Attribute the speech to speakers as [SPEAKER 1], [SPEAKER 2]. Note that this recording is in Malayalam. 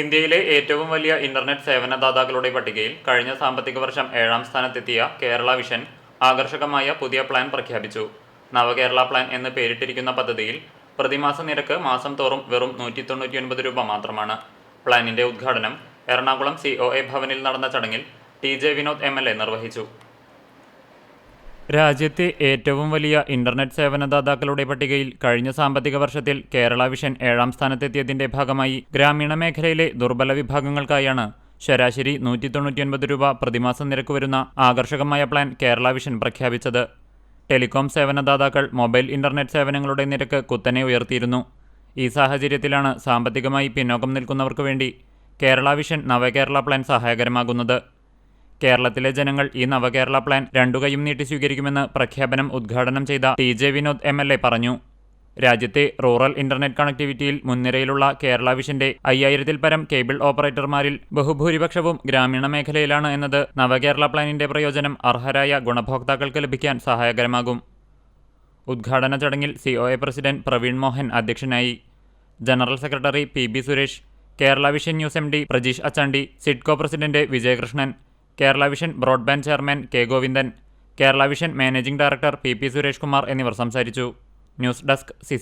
[SPEAKER 1] ഇന്ത്യയിലെ ഏറ്റവും വലിയ ഇന്റർനെറ്റ് സേവനദാതാക്കളുടെ പട്ടികയിൽ കഴിഞ്ഞ സാമ്പത്തിക വർഷം ഏഴാം സ്ഥാനത്തെത്തിയ കേരള വിഷൻ ആകർഷകമായ പുതിയ പ്ലാൻ പ്രഖ്യാപിച്ചു. നവകേരള പ്ലാൻ എന്ന് പേരിട്ടിരിക്കുന്ന പദ്ധതിയിൽ പ്രതിമാസ നിരക്ക് മാസം തോറും വെറും നൂറ്റി തൊണ്ണൂറ്റിയൊൻപത് രൂപ മാത്രമാണ്. പ്ലാനിന്റെ ഉദ്ഘാടനം എറണാകുളം സി ഒ എ ഭവനിൽ നടന്ന ചടങ്ങിൽ T J Vinod M L A നിർവഹിച്ചു. രാജ്യത്തെ ഏറ്റവും വലിയ ഇന്റർനെറ്റ് സേവനദാതാക്കളുടെ പട്ടികയിൽ കഴിഞ്ഞ സാമ്പത്തിക വർഷത്തിൽ കേരള വിഷൻ ഏഴാം സ്ഥാനത്തെത്തിയതിന്റെ ഭാഗമായി ഗ്രാമീണ മേഖലയിലെ ദുർബല വിഭാഗങ്ങൾക്കായാണ് ശരാശരി നൂറ്റി തൊണ്ണൂറ്റിയൊൻപത് രൂപ പ്രതിമാസ നിരക്ക് വരുന്ന ആകർഷകമായ പ്ലാൻ കേരള വിഷൻ പ്രഖ്യാപിച്ചത്. ടെലികോം സേവനദാതാക്കൾ മൊബൈൽ ഇന്റർനെറ്റ് സേവനങ്ങളുടെ നിരക്ക് കുത്തനെ ഉയർത്തിയിരുന്നു. ഈ സാഹചര്യത്തിലാണ് സാമ്പത്തികമായി പിന്നോക്കം നിൽക്കുന്നവർക്ക് വേണ്ടി കേരള വിഷൻ നവകേരള പ്ലാൻ സഹായകരമാകുന്നത്. കേരളത്തിലെ ജനങ്ങൾ ഈ നവകേരള പ്ലാൻ രണ്ടു കൈയും നീട്ടി സ്വീകരിക്കുമെന്ന് പ്രഖ്യാപനം ഉദ്ഘാടനം ചെയ്ത T J Vinod M L A പറഞ്ഞു. രാജ്യത്തെ റൂറൽ ഇന്റർനെറ്റ് കണക്ടിവിറ്റിയിൽ മുൻനിരയിലുള്ള കേരള വിഷന്റെ അയ്യായിരത്തിൽ പരം കേബിൾ ഓപ്പറേറ്റർമാരിൽ ബഹുഭൂരിപക്ഷവും ഗ്രാമീണ മേഖലയിലാണ് എന്നത് നവകേരള പ്ലാനിന്റെ പ്രയോജനം അർഹരായ ഗുണഭോക്താക്കൾക്ക് ലഭിക്കാൻ സഹായകരമാകും. ഉദ്ഘാടന ചടങ്ങിൽ C O A president Praveen Mohan അധ്യക്ഷനായി. General secretary P B Suresh Kerala Vision news M D Prajeesh Achandi SIDCO president Vijayakrishnan Kerala Vision broadband chairman K Govindan Kerala Vision managing director P P Suresh Kumar എന്നിവർ സംസാരിച്ചു. News desk C